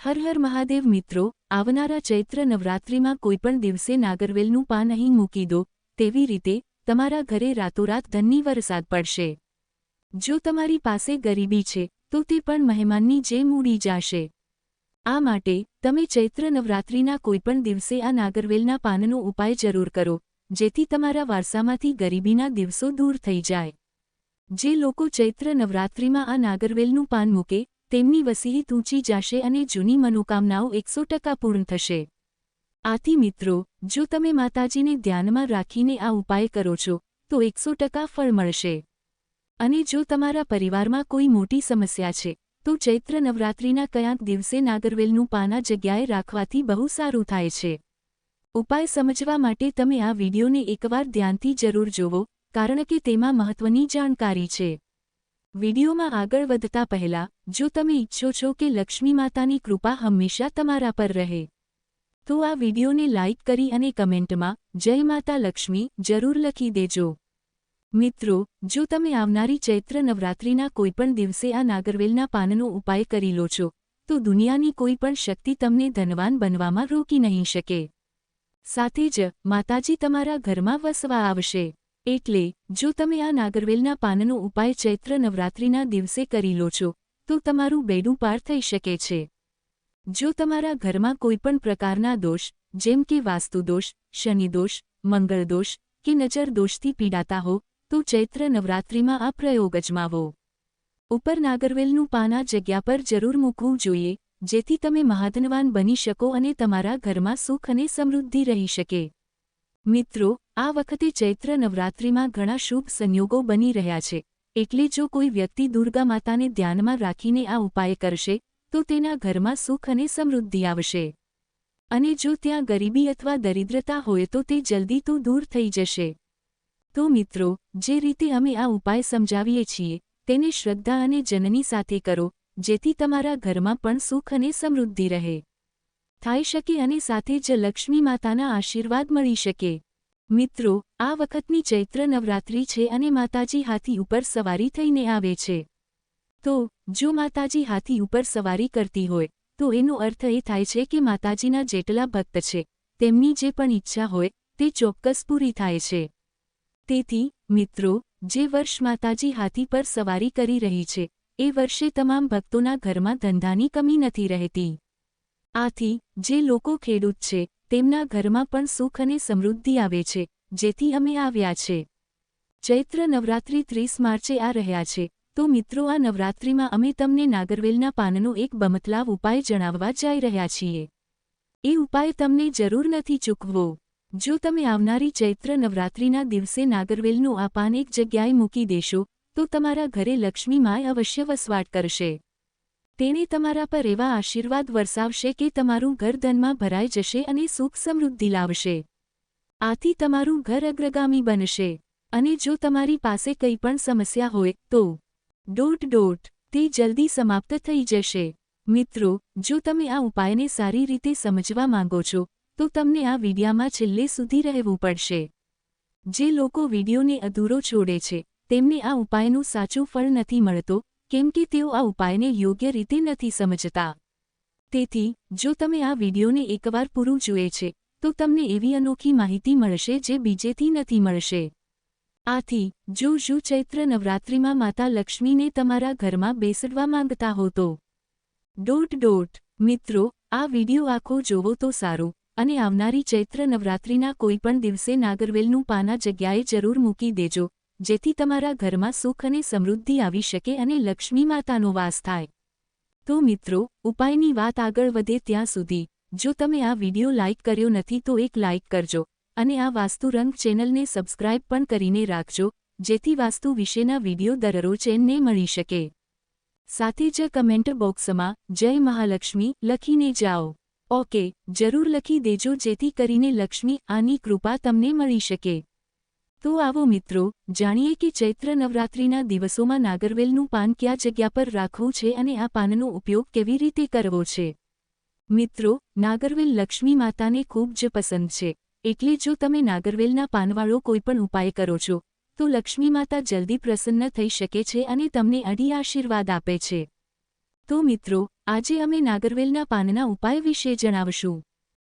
હર હર મહાદેવ મિત્રો, આવનારા ચૈત્ર નવરાત્રિમાં કોઈપણ દિવસે નાગરવેલનું પાન અહીં મૂકી દો, તેવી રીતે તમારા ઘરે રાતોરાત ધનની વરસાદ પડશે. જો તમારી પાસે ગરીબી છે, તો તે પણ મહેમાનની જેમ ઉડી જાશે. આ માટે તમે ચૈત્ર નવરાત્રિના કોઈપણ દિવસે આ નાગરવેલના પાનનો ઉપાય જરૂર કરો, જેથી તમારા વારસામાંથી ગરીબીના દિવસો દૂર થઈ જાય. જે લોકો ચૈત્ર નવરાત્રિમાં આ નાગરવેલનું પાન મૂકે તેમની વસીહી ઊંચી જાશે અને જૂની મનોકામનાઓ એકસો ટકા પૂર્ણ થશે. આથી મિત્રો, જો તમે માતાજીને ધ્યાનમાં રાખીને આ ઉપાય કરો છો, તો એકસો ટકા ફળ મળશે. અને જો તમારા પરિવારમાં કોઈ મોટી સમસ્યા છે, તો ચૈત્ર નવરાત્રિના કયાંક દિવસે નાગરવેલનું પાના જગ્યાએ રાખવાથી બહુ સારું થાય છે. ઉપાય સમજવા માટે તમે આ વિડિયોને એકવાર ધ્યાનથી જરૂર જોવો, કારણ કે તેમાં મહત્વની જાણકારી છે. વિડીયોમાં આગળ વધતા પહેલા, જો તમે ઈચ્છો છો કે લક્ષ્મી માતાની કૃપા હંમેશા તમારા પર રહે, તો આ વિડીયોને લાઇક કરી અને કમેન્ટમાં, જય માતા લક્ષ્મી જરૂર લખી દેજો. મિત્રો, જો તમે આવનારી ચૈત્ર નવરાત્રિના કોઈપણ દિવસે આ નાગરવેલના પાનનો ઉપાય કરી લો છો, તો દુનિયાની કોઈ પણ શક્તિ તમને ધનવાન બનવામાં રોકી નહીં શકે. સાથે જ, માતાજી તમારા ઘરમાં વસવા આવશે. એટલે, જો તમે આ નાગરવેલના પાનનો ઉપાય ચૈત્ર નવરાત્રિના દિવસે કરી લો છો, તો તમારું બેડું પાર થઈ શકે છે. જો તમારા ઘરમાં કોઈપણ પ્રકારના દોષ, જેમ કે વાસ્તુદોષ શનિદોષ મંગળદોષ કે નજર દોષથી પીડાતા હો, તો ચૈત્ર નવરાત્રિમાં આ પ્રયોગ અજમાવો. ઉપર નાગરવેલનું પાન આ જગ્યા પર જરૂર મૂકવું જોઈએ, જેથી તમે મહાધનવાન બની શકો અને તમારા ઘરમાં સુખ અને સમૃદ્ધિ રહી શકે. મિત્રો, આ વખતે ચૈત્ર નવરાત્રિમાં ઘણા શુભ સંયોગો બની રહ્યા છે. એટલે જો કોઈ વ્યક્તિ દુર્ગા માતાને ધ્યાનમાં રાખીને આ ઉપાય કરશે, તો તેના ઘરમાં સુખ અને સમૃદ્ધિ આવશે. અને જો ત્યાં ગરીબી અથવા દરિદ્રતા હોય તો તે જલ્દી તો દૂર થઈ જશે. તો મિત્રો, જે રીતે અમે આ ઉપાય સમજાવીએ છીએ, તેને શ્રદ્ધા અને જનની સાથે કરો, જેથી તમારા ઘરમાં પણ સુખ અને સમૃદ્ધિ રહે. થઈ શકે અને સાથે જ લક્ષ્મી માતાના આશીર્વાદ મળી શકે. મિત્રો, આ વખતની ચૈત્ર નવરાત્રિ છે અને માતાજી હાથી ઉપર સવારી થઈને આવે છે. તો, જો માતાજી હાથી ઉપર સવારી કરતી હોય, તો એનો અર્થ એ થાય છે કે માતાજીના જેટલા ભક્ત છે, તેમની જે પણ ઈચ્છા હોય, તે ચોક્કસ પૂરી થાય છે. તેથી, મિત્રો, જે વર્ષ માતાજી હાથી પર સવારી કરી રહી છે, એ વર્ષે તમામ ભક્તોના ઘરમાં ધંધાની કમી નથી રહેતી. આથી, જે લોકો ખેડૂત છે, તેમના ઘરમાં પણ સુખ અને સમૃદ્ધિ આવે છે, જેથી અમે આવ્યા છે. ચૈત્ર નવરાત્રિ ત્રીસ માર્ચે આ રહ્યા છે. તો મિત્રો, આ નવરાત્રિમાં અમે તમને નાગરવેલના પાનનો એક બમતલાવ ઉપાય જણાવવા જઈ રહ્યા છીએ. એ ઉપાય તમને જરૂર નથી ચૂકવો. જો તમે આવનારી ચૈત્ર નવરાત્રિના દિવસે નાગરવેલનું આ પાન એક જગ્યાએ મૂકી દેશો, તો તમારા ઘરે લક્ષ્મી માય અવશ્ય વસવાટ કરશે. તેણે તમારા પર એવા આશીર્વાદ વરસાવશે કે તમારું ઘર ધનમાં ભરાઈ જશે અને સુખ સમૃદ્ધિ લાવશે. આથી તમારું ઘર અગ્રગામી બનશે. અને જો તમારી પાસે કંઈ પણ સમસ્યા હોય, તો ડોટ ડોટ તે જલ્દી સમાપ્ત થઈ જશે. મિત્રો, જો તમે આ ઉપાયને સારી રીતે સમજવા માંગો છો, તો તમને આ વિડિયામાં છેલ્લે સુધી રહેવું પડશે. જે લોકો વિડિયોને અધૂરો છોડે છે, તેમને આ ઉપાયનું સાચું ફળ નથી મળતો કેમ કે તેઓ આ ઉપાયને યોગ્ય રીતે નથી સમજતા. તેથી, જો તમે આ વિડીયોને એકવાર પૂરું જુએ છે, તો તમને એવી અનોખી માહિતી મળશે જે બીજેથી નથી મળશે. આથી, જો જુ ચૈત્ર નવરાત્રિમાં માતા લક્ષ્મીને તમારા ઘરમાં બેસડવા માંગતા હો તો. ડોટ ડોટ, મિત્રો, આ વીડિયો આખો જોવો તો સારો, અને આવનારી ચૈત્ર નવરાત્રિના કોઈપણ દિવસે નાગરવેલનું પાના જગ્યાએ જરૂર મૂકી દેજો. જેથી તમારા ઘરમાં સુખ અને સમૃદ્ધિ આવી શકે અને લક્ષ્મી માતાનો વાસ થાય. તો મિત્રો, ઉપાયની વાત આગળ વધે ત્યાં સુધી. જો તમે આ વિડિયો લાઇક કર્યો નથી તો એક લાઇક કરજો અને આ વાસ્તુ રંગ ચેનલને સબસ્ક્રાઇબ પણ કરીને રાખજો, જેથી વાસ્તુ વિશેના વિડિયો દરરોજ એમને મળી શકે. સાથે જ કમેન્ટ બોક્સમાં, જય મહાલક્ષ્મી લખીને જાઓ. ઓકે, જરૂર લખી દેજો જેથી કરીને લક્ષ્મી આની કૃપા તમને મળી શકે. તો આવો મિત્રો, જાણીએ કે ચૈત્ર નવરાત્રિના દિવસોમાં નાગરવેલનું પાન કયા જગ્યા પર રાખવું છે અને આ પાનનો ઉપયોગ કેવી રીતે કરવો છે? મિત્રો, નાગરવેલ લક્ષ્મી માતાને ખૂબ જ પસંદ છે. એટલે જો તમે નાગરવેલના પાનવાળો કોઈપણ ઉપાય કરો છો, તો લક્ષ્મી માતા જલ્દી પ્રસન્ન થઈ શકે છે અને તમને અડી આશીર્વાદ આપે છે. તો મિત્રો, આજે અમે નાગરવેલના પાનના ઉપાય વિશે જણાવશું.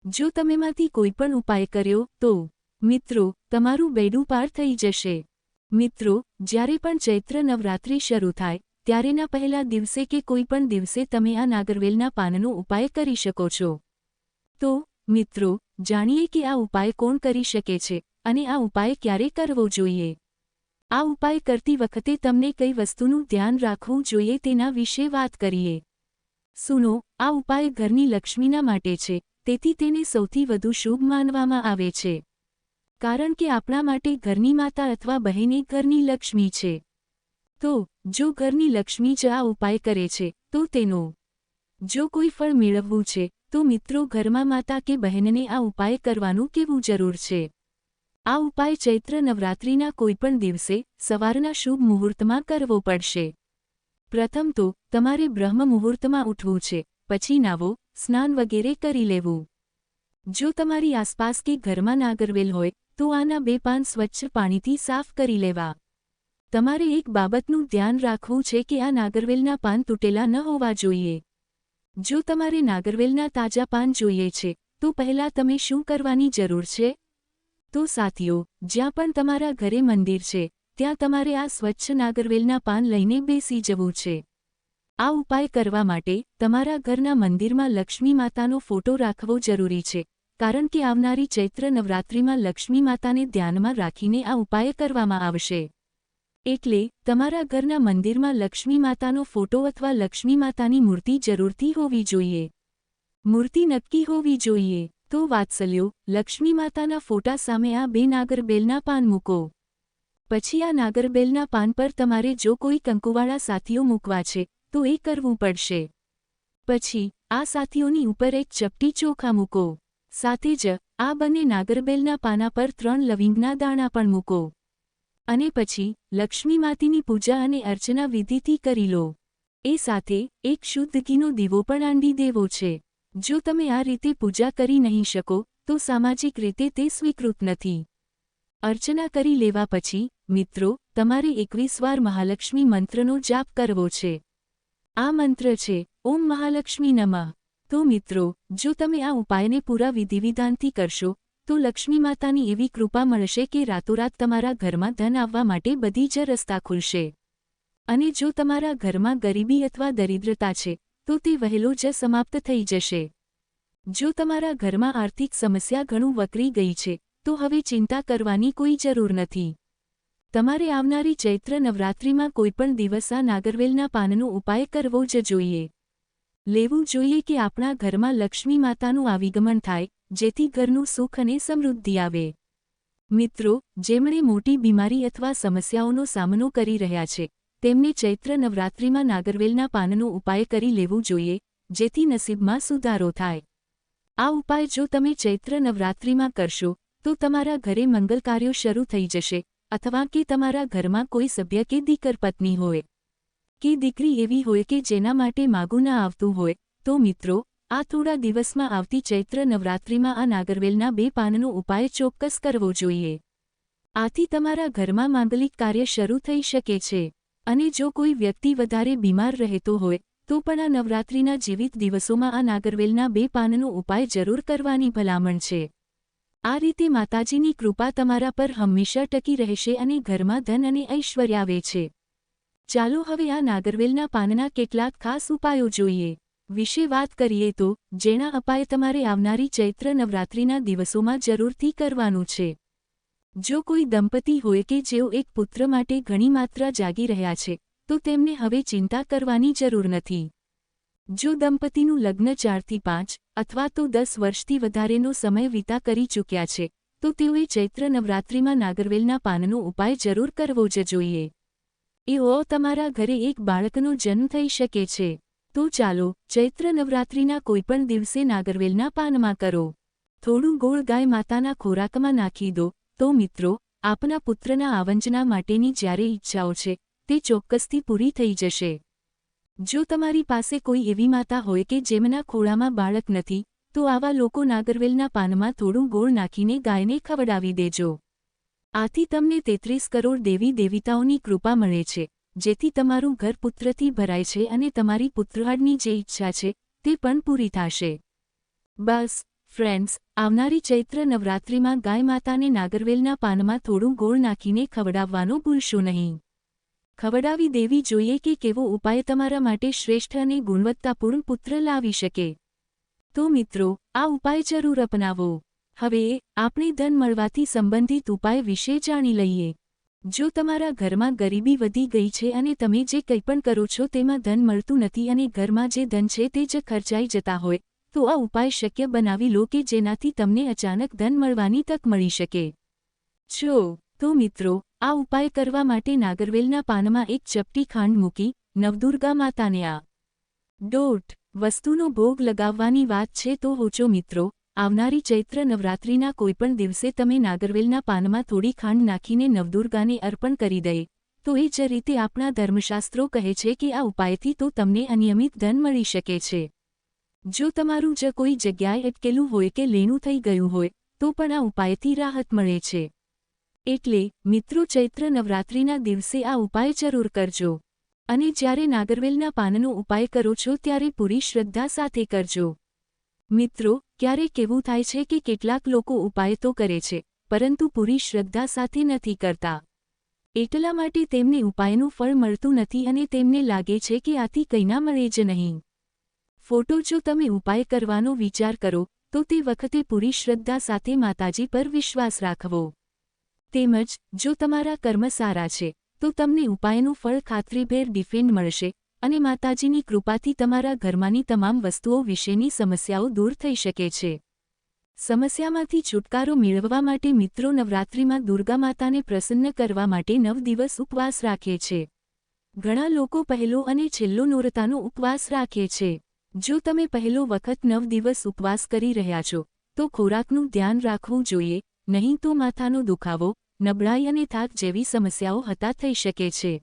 જો તમેમાંથી કોઈ પણ ઉપાય કર્યો, તો મિત્રો, તમારું બેડું પાર થઈ જશે. મિત્રો, જ્યારે પણ ચૈત્ર નવરાત્રિ શરૂ થાય, ત્યારેના પહેલા દિવસે કે કોઈ પણ દિવસે તમે આ નાગરવેલના પાનનો ઉપાય કરી શકો છો. તો, મિત્રો, જાણીએ કે આ ઉપાય કોણ કરી શકે છે અને આ ઉપાય ક્યારે કરવો જોઈએ? આ ઉપાય કરતી વખતે તમને કઈ વસ્તુનું ધ્યાન રાખવું જોઈએ તેના વિશે વાત કરીએ. સુનો, આ ઉપાય ઘરની લક્ષ્મીના માટે છે, તેથી તેને સૌથી વધુ શુભ માનવામાં આવે છે. કારણ કે આપણા માટે ઘરની માતા અથવા બહેને ઘરની લક્ષ્મી છે. તો, જો ઘરની લક્ષ્મી જ આ ઉપાય કરે છે, તો તેનો જો કોઈ ફળ મેળવવું છે, તો મિત્રો ઘરમાં માતા કે બહેનને આ ઉપાય કરવાનું કેવું જરૂર છે? આ ઉપાય ચૈત્ર નવરાત્રિના કોઈપણ દિવસે, સવારના શુભ મુહૂર્તમાં કરવો પડશે. પ્રથમ તો, તમારે બ્રહ્મ મુહૂર્તમાં ઉઠવું છે, પછી નાવો સ્નાન વગેરે કરી લેવું. જો તમારી આસપાસ કે ઘરમાં નાગરવેલ હોય તો આના બે પાન સ્વચ્છ પાણીથી સાફ કરી લેવા. તમારે એક બાબતનું ધ્યાન રાખવું છે કે આ નાગરવેલના પાન તૂટેલા ન હોવા જોઈએ. જો તમારે નાગરવેલના તાજા પાન જોઈએ છે, તો પહેલાં તમે શું કરવાની જરૂર છે? તો સાથીઓ, જ્યાં પણ તમારા ઘરે મંદિર છે, ત્યાં તમારે આ સ્વચ્છ નાગરવેલના પાન લઈને બેસી જવું છે. આ ઉપાય કરવા માટે તમારા ઘરના મંદિરમાં લક્ષ્મી માતાનો ફોટો રાખવો જરૂરી છે. કારણ કે આવનારી ચૈત્ર નવરાત્રિમાં લક્ષ્મી માતાને ધ્યાનમાં રાખીને આ ઉપાય કરવામાં આવશે. એટલે, તમારા ઘરના મંદિરમાં લક્ષ્મી માતાનો ફોટો અથવા લક્ષ્મી માતાની મૂર્તિ જરૂરથી હોવી જોઈએ. મૂર્તિ નક્કી હોવી જોઈએ. તો વાત્સલ્યો લક્ષ્મી માતાના ફોટા સામે આ બે નાગરબેલના પાન મૂકો. પછી આ નાગરબેલના પાન પર તમારે જો કોઈ કંકુવાળા સાથીઓ મૂકવા છે, તો એ કરવું પડશે. પછી, આ સાથીઓની ઉપર એક ચપટી ચોખા મૂકો. સાથે જ, આ બંને નાગરબેલના પાના પર ત્રણ લવિંગના દાણા પણ મૂકો. અને પછી, લક્ષ્મી માતીની પૂજા અને અર્ચના વિધિથી કરી લો. એ સાથે, એક શુદ્ધ ઘીનો દીવો પણ આંડી દેવો છે. જો તમે આ રીતે પૂજા કરી નહીં શકો, તો સામાજિક રીતે તે સ્વીકૃત નથી. અર્ચના કરી લેવા પછી, મિત્રો, તમારે એકવીસ વાર મહાલક્ષ્મી મંત્રનો જાપ કરવો છે. આ મંત્ર છે, ઓમ મહાલક્ષ્મી નમઃ. તો મિત્રો, જો તમે આ ઉપાયને પૂરા વિધિવિધાનથી કરશો, તો લક્ષ્મી માતાની એવી કૃપા મળશે કે રાતોરાત તમારા ઘરમાં ધન આવવા માટે બધી જ રસ્તા ખુલશે. અને જો તમારા ઘરમાં ગરીબી અથવા દરિદ્રતા છે, તો તે વહેલો જ સમાપ્ત થઈ જશે. જો તમારા ઘરમાં આર્થિક સમસ્યા ઘણું વકરી ગઈ છે, તો હવે ચિંતા કરવાની કોઈ જરૂર નથી. તમારે આવનારી ચૈત્ર નવરાત્રિમાં કોઈપણ દિવસ આ નાગરવેલના પાનનો ઉપાય કરવો જ જોઈએ. લેવું જોઈએ કે આપણા ઘરમાં લક્ષ્મી માતાનું આવિગમન થાય, જેથી ઘરનું સુખ અને સમૃદ્ધિ આવે. મિત્રો, જેમણે મોટી બીમારી અથવા સમસ્યાઓનો સામનો કરી રહ્યા છે, તેમને ચૈત્ર નવરાત્રિમાં નાગરવેલના પાનનો ઉપાય કરી લેવું જોઈએ, જેથી નસીબમાં સુધારો થાય. આ ઉપાય જો તમે ચૈત્ર નવરાત્રિમાં કરશો, તો તમારા ઘરે મંગલ કાર્યો શરૂ થઈ જશે, અથવા કે તમારા ઘરમાં કોઈ સભ્ય કે દીકર પત્ની હોય. કે દીકરી એવી હોય કે જેના માટે માગું ના આવતું હોય, તો મિત્રો, આ થોડા દિવસમાં આવતી ચૈત્ર નવરાત્રિમાં આ નાગરવેલના બે પાનનો ઉપાય ચોક્કસ કરવો જોઈએ. આથી તમારા ઘરમાં માંગલિક કાર્ય શરૂ થઈ શકે છે. અને જો કોઈ વ્યક્તિ વધારે બીમાર રહેતો હોય, તો પણ આ નવરાત્રિના જીવિત દિવસોમાં આ નાગરવેલના બે પાનનો ઉપાય જરૂર કરવાની ભલામણ છે. આ રીતે માતાજીની કૃપા તમારા પર હંમેશા ટકી રહેશે અને ઘરમાં ધન અને ઐશ્વર્ય આવે છે. ચાલો હવે આ નાગરવેલના પાનના કેટલાક ખાસ ઉપાયો જોઈએ. વિશે વાત કરીએ તો, જેના અપાય તમારે આવનારી ચૈત્ર નવરાત્રિના દિવસોમાં જરૂરથી કરવાનું છે. જો કોઈ દંપતી હોય કે જેઓ એક પુત્ર માટે ઘણી માત્રા જાગી રહ્યા છે, તો તેમને હવે ચિંતા કરવાની જરૂર નથી. જો દંપતીનું લગ્ન ચારથી પાંચ અથવા તો દસ વર્ષથી વધારેનો સમય વિતા કરી ચૂક્યા છે, તો તેઓએ ચૈત્ર નવરાત્રિમાં નાગરવેલના પાનનો ઉપાય જરૂર કરવો જ જોઈએ. એઓ તમારા ઘરે એક બાળકનો જન્મ થઈ શકે છે. તો ચાલો, ચૈત્ર નવરાત્રિના કોઈપણ દિવસે નાગરવેલના પાનમાં કરો. થોડું ગોળ ગાય માતાના ખોરાકમાં નાખી દો. તો મિત્રો, આપના પુત્રના આવંજના માટેની જ્યારે ઈચ્છાઓ છે, તે ચોક્કસથી પૂરી થઈ જશે. જો તમારી પાસે કોઈ એવી માતા હોય કે જેમના ખોળામાં બાળક નથી, તો આવા લોકો નાગરવેલના પાનમાં થોડું ગોળ નાખીને ગાયને ખવડાવી દેજો. આથી તમને તેત્રીસ કરોડ દેવી દેવતાઓની કૃપા મળે છે, જેથી તમારું ઘર પુત્રથી ભરાય છે અને તમારી પુત્રહાડની જે ઈચ્છા છે, તે પણ પૂરી થશે. બસ, ફ્રેન્ડ્સ, આવનારી ચૈત્ર નવરાત્રિમાં ગાય માતાને નાગરવેલના પાનમાં થોડું ગોળ નાખીને ખવડાવવાનું ભૂલશો નહીં. ખવડાવી દેવી જોઈએ કે કેવો ઉપાય તમારા માટે શ્રેષ્ઠ અને ગુણવત્તાપૂર્ણ પુત્ર લાવી શકે. તો મિત્રો, આ ઉપાય જરૂર અપનાવો. હવે, આપણે ધન મળવાથી સંબંધિત ઉપાય વિશે જાણી લઈએ. જો તમારા ઘરમાં ગરીબી વધી ગઈ છે અને તમે જે કંઈ પણ કરો છો તેમાં ધન મળતું નથી અને ઘરમાં જે ધન છે તે જ ખર્ચાઈ જતા હોય, તો આ ઉપાય શક્ય બનાવી લો કે જેનાથી તમને અચાનક ધન મળવાની તક મળી શકે. જો, તો મિત્રો, આ ઉપાય કરવા માટે નાગરવેલના પાનમાં એક ચપટી ખાંડ મૂકી, નવદુર્ગા માતાને આ. દોઢ, વસ્તુનો ભોગ લગાવવાની વાત છે તો હોચો મિત્રો આવનારી ચૈત્ર નવરાત્રિના કોઈપણ દિવસે તમે નાગરવેલના પાનમાં થોડી ખાંડ નાખીને નવદુર્ગાને અર્પણ કરી દે. તો એ જ રીતે આપણા ધર્મશાસ્ત્રો કહે છે કે આ ઉપાયથી તો તમને અનિયમિત ધન મળી શકે છે. જો તમારું જ કોઈ જગ્યાએ અટકેલું હોય કે લેણું થઈ ગયું હોય, તો પણ આ ઉપાયથી રાહત મળે છે. એટલે, મિત્રો ચૈત્ર નવરાત્રિના દિવસે આ ઉપાય જરૂર કરજો. અને જ્યારે નાગરવેલના પાનનો ઉપાય કરો છો ત્યારે પૂરી શ્રદ્ધા સાથે કરજો. મિત્રો ક્યારેક કેવું થાય છે કે કેટલાક લોકો ઉપાય તો કરે છે, પરંતુ પૂરી શ્રદ્ધા સાથે નથી કરતા. એટલા માટે તેમને ઉપાયનું ફળ મળતું નથી અને તેમને લાગે છે કે આથી કંઈના મળે જ નહીં. ફોટો જો તમે ઉપાય કરવાનો વિચાર કરો, તો તે વખતે પૂરી શ્રદ્ધા સાથે માતાજી પર વિશ્વાસ રાખવો. તેમજ, જો તમારા કર્મ સારા છે, તો તમને ઉપાયનું ફળ ખાતરીભેર ડિફેન્ડ મળશે અને માતાજીની કૃપાથી તમારા ઘરમાંની તમામ વસ્તુઓ વિશેની સમસ્યાઓ દૂર થઈ શકે છે. સમસ્યામાંથી છુટકારો મેળવવા માટે મિત્રો નવરાત્રિમાં દુર્ગા માતાને પ્રસન્ન કરવા માટે નવ દિવસ ઉપવાસ રાખે છે. ઘણા લોકો પહેલો અને છેલ્લો નોરતાનો ઉપવાસ રાખે છે. જો તમે પહેલો વખત નવ દિવસ ઉપવાસ કરી રહ્યા છો, તો ખોરાકનું ધ્યાન રાખવું જોઈએ, નહીં તો માથાનો દુખાવો, નબળાઈ અને થાક જેવી સમસ્યાઓ હતા થઈ શકે છે.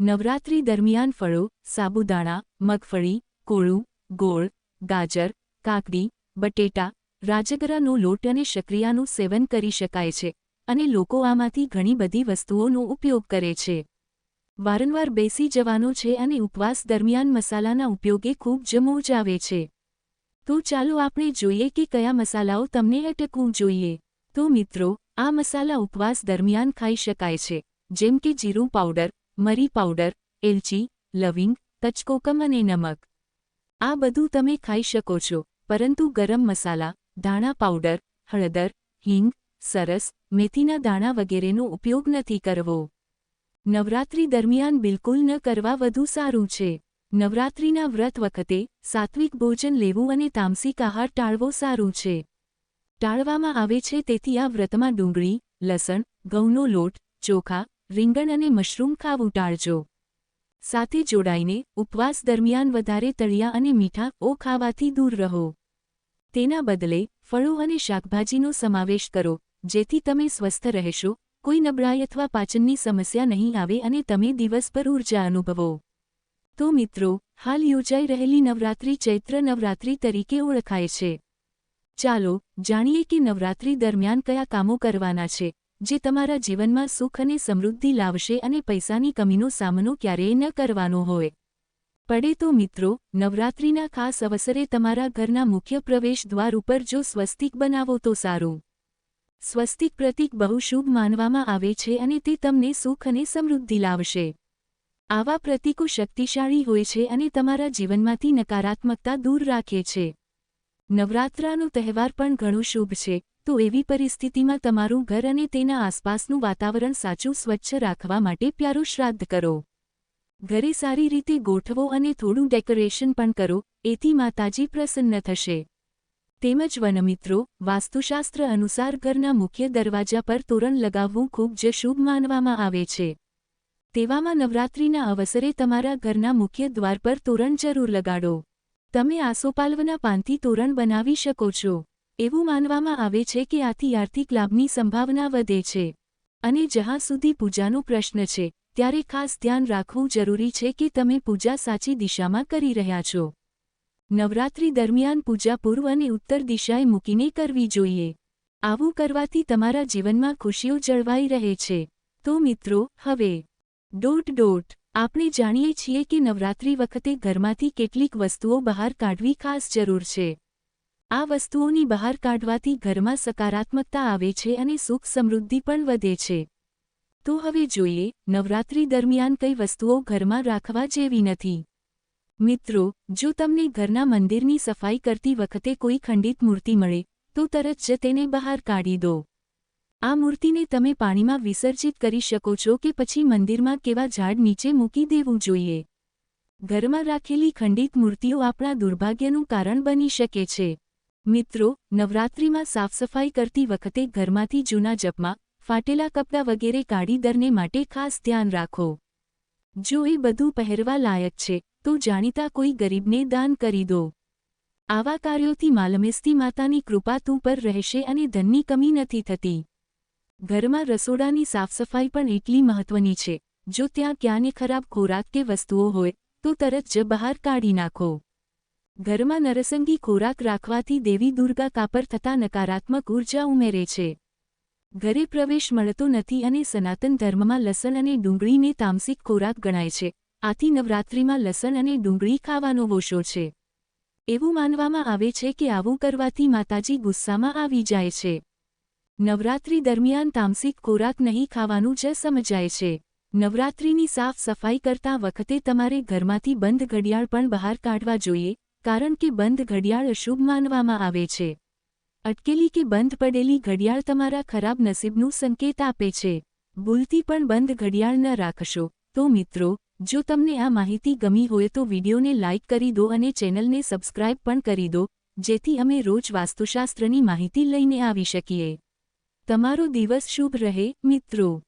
નવરાત્રી દરમિયાન ફળો, સાબુદાણા, મગફળી, કોળું, ગોળ, ગાજર, કાકડી, બટેટા, રાજગરાનો લોટ અને શક્રિયાનું સેવન કરી શકાય છે અને લોકો આમાંથી ઘણી બધી વસ્તુઓનો ઉપયોગ કરે છે. વારંવાર બેસી જવાનો છે અને ઉપવાસ દરમિયાન મસાલાના ઉપયોગે ખૂબ જ મોજ આવે છે. તો ચાલો આપણે જોઈએ કે કયા મસાલાઓ તમને અટકવું જોઈએ. તો મિત્રો, આ મસાલા ઉપવાસ દરમિયાન ખાઈ શકાય છે, જેમ કે જીરું પાવડર મરી પાવડર, એલચી, લવિંગ તચકોકમ અને નમક. આ બધું તમે ખાઈ શકો છો, પરંતુ ગરમ મસાલા, ધાણા પાવડર, હળદર, હિંગ, સરસ, મેથીના દાણા વગેરેનો ઉપયોગ નથી કરવો. નવરાત્રી દરમિયાન બિલકુલ ન કરવા વધુ સારું છે. નવરાત્રીના વ્રત વખતે સાત્વિક ભોજન લેવું અને તામસિક આહાર ટાળવો સારું છે. ટાળવામાં આવે છે તેથી આ વ્રતમાં ડુંગળી, લસણ, ઘઉંનો લોટ, ચોખા રીંગણ અને મશરૂમ ખાવું ટાળજો સાથે જોડાઈને ઉપવાસ દરમિયાન વધારે તળિયા અને મીઠા ઓ ખાવાથી દૂર રહો. તેના બદલે ફળો અને શાકભાજીનો સમાવેશ કરો, જેથી તમે સ્વસ્થ રહેશો, કોઈ નબળાઈ અથવા પાચનની સમસ્યા નહીં આવે અને તમે દિવસભર ઊર્જા અનુભવો. તો મિત્રો, હાલ યોજાઈ રહેલી નવરાત્રી ચૈત્ર નવરાત્રી તરીકે ઓળખાય છે. ચાલો, જાણીએ કે નવરાત્રી દરમિયાન કયા કામો કરવાના છે. જે તમારા જીવનમાં સુખ અને સમૃદ્ધિ લાવશે અને પૈસાની કમીનો સામનો ક્યારેય ન કરવાનો હોય. પડે તો મિત્રો, નવરાત્રિના ખાસ અવસરે તમારા ઘરના મુખ્ય પ્રવેશ દ્વાર ઉપર જો સ્વસ્તિક બનાવો તો સારું. સ્વસ્તિક પ્રતીક બહુ શુભ માનવામાં આવે છે અને તે તમને સુખ અને સમૃદ્ધિ લાવશે. આવા પ્રતીકો શક્તિશાળી હોય છે અને તમારા જીવનમાંથી નકારાત્મકતા દૂર રાખે છે. નવરાત્રાનો તહેવાર પણ ઘણો શુભ છે. તો એવી પરિસ્થિતિમાં તમારું ઘર અને તેના આસપાસનું વાતાવરણ સાચું સ્વચ્છ રાખવા માટે પ્યારું શ્રાદ્ધ કરો. ઘરે સારી રીતે ગોઠવો અને થોડું ડેકોરેશન પણ કરો, એથી માતાજી પ્રસન્ન થશે. તેમજ વનમિત્રો, વાસ્તુશાસ્ત્ર અનુસાર ઘરના મુખ્ય દરવાજા પર તોરણ લગાવવું ખૂબ જ શુભ માનવામાં આવે છે. તેવામાં નવરાત્રિના અવસરે તમારા ઘરના મુખ્ય દ્વાર પર તોરણ જરૂર લગાડો. તમે આસોપાલવના પાનથી તોરણ બનાવી શકો છો. એવું માનવામાં આવે છે કે આથી આર્થિક લાભની સંભાવના વધે છે. અને જ્યાં સુધી પૂજાનો પ્રશ્ન છે, ત્યારે ખાસ ધ્યાન રાખવું જરૂરી છે કે તમે પૂજા સાચી દિશામાં કરી રહ્યા છો. નવરાત્રી દરમિયાન પૂજા પૂર્વ અને ઉત્તર દિશાએ મૂકીને કરવી જોઈએ. આવું કરવાથી તમારા જીવનમાં ખુશીઓ જળવાઈ રહે છે. તો મિત્રો, હવે ડોટ ડોટ, આપણે જાણીએ છીએ કે નવરાત્રિ વખતે ઘરમાંથી કેટલીક વસ્તુઓ બહાર કાઢવી ખાસ જરૂર છે. આ વસ્તુઓની બહાર કાઢવાથી ઘરમાં સકારાત્મકતા આવે છે અને સુખ સમૃદ્ધિ પણ વધે છે. તો હવે જોઈએ, નવરાત્રી દરમિયાન કઈ વસ્તુઓ ઘરમાં રાખવા જેવી નથી. મિત્રો, જો તમને ઘરના મંદિરની સફાઈ કરતી વખતે કોઈ ખંડિત મૂર્તિ મળે, તો તરત જ તેને બહાર કાઢી દો. આ મૂર્તિને તમે પાણીમાં વિસર્જિત કરી શકો છો કે પછી મંદિરમાં કેવા ઝાડ નીચે મૂકી દેવું જોઈએ. ઘરમાં રાખેલી ખંડિત મૂર્તિઓ આપણા દુર્ભાગ્યનું કારણ બની શકે છે. મિત્રો, નવરાત્રિમાં સાફસફાઈ કરતી વખતે ઘરમાંથી જૂના જપમાં, ફાટેલા કપડાં વગેરે કાઢી દરને માટે ખાસ ધ્યાન રાખો. જો એ બધું પહેરવા લાયક છે, તો જાણીતા કોઈ ગરીબને દાન કરી દો. આવા કાર્યોથી માલમેસ્તી માતાની કૃપા તું પર રહેશે અને ધનની કમી નથી થતી. ઘરમાં રસોડાની સાફસફાઈ પણ એટલી મહત્વની છે. જો ત્યાં ક્યાંને ખરાબ ખોરાક કે વસ્તુઓ હોય, તો તરત જ બહાર કાઢી નાખો. ઘરમાં નરસંગી ખોરાક રાખવાથી દેવી દુર્ગા કાપર થતા નકારાત્મક ઊર્જા ઉમેરે છે. ઘરે પ્રવેશ મળતો નથી અને સનાતન ધર્મમાં લસણ અને ડુંગળીને તામસિક ખોરાક ગણાય છે. આથી નવરાત્રિમાં લસણ અને ડુંગળી ખાવાનો વોશો છે. એવું માનવામાં આવે છે કે આવું કરવાથી માતાજી ગુસ્સામાં આવી જાય છે. નવરાત્રિ દરમિયાન તામસિક ખોરાક નહીં ખાવાનું જ સમજાય છે. નવરાત્રિની સાફ સફાઈ કરતા વખતે તમારે ઘરમાંથી બંધ ઘડિયાળ પણ બહાર કાઢવા જોઈએ. કારણ કે બંધ ઘડિયાળ અશુભ માનવામાં આવે છે. અટકેલી કે બંધ પડેલી ઘડિયાળ તમારા ખરાબ નસીબનું સંકેત આપે છે. ભૂલથી પણ બંધ ઘડિયાળ ન રાખશો. તો મિત્રો, જો તમને આ માહિતી ગમી હોય તો વિડીયોને લાઇક કરી દો અને ચેનલને સબસ્ક્રાઇબ પણ કરી દો, જેથી અમે રોજ વાસ્તુશાસ્ત્રની માહિતી લઈને આવી શકીએ. તમારો દિવસ શુભ રહે, મિત્રો.